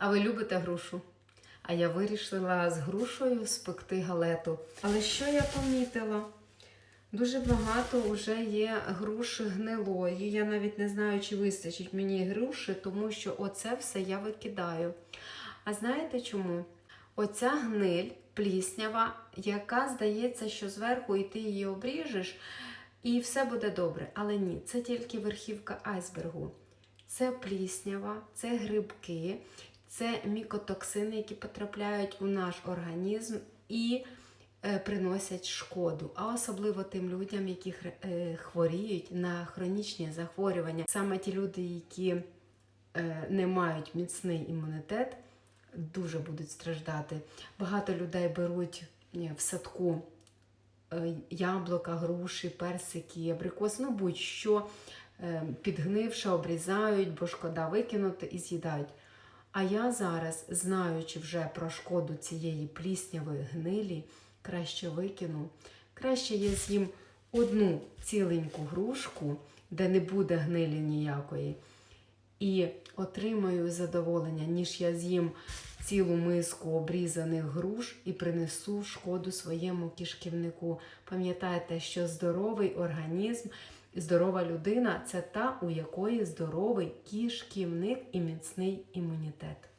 А ви любите грушу? А я вирішила з грушею спекти галету. Але що я помітила? Дуже багато вже є груші гнилої. Я навіть не знаю, чи вистачить мені груші, тому що оце все я викидаю. А знаєте чому? Оця гниль пліснява, яка здається, що зверху і ти її обріжеш, і все буде добре. Але ні, це тільки верхівка айсбергу. Це пліснява, це грибки, це мікотоксини, які потрапляють у наш організм і е, приносять шкоду, а особливо тим людям, які е, хворіють на хронічні захворювання. Саме ті люди, які е, не мають міцний імунітет, дуже будуть страждати. Багато людей беруть в садку яблука, груші, персики, абрикоси, ну будь-що підгнивши, обрізають, бо шкода викинути і з'їдають. А я зараз, знаючи вже про шкоду цієї пліснявої гнилі, краще викину. Краще я з'їм одну ціленьку грушку, де не буде гнилі ніякої, і отримаю задоволення, ніж я з'їм цілу миску обрізаних груш і принесу шкоду своєму кишківнику. Пам'ятайте, що здоровий організм, здорова людина це та, у якої здоровий кішківник і міцний імунітет.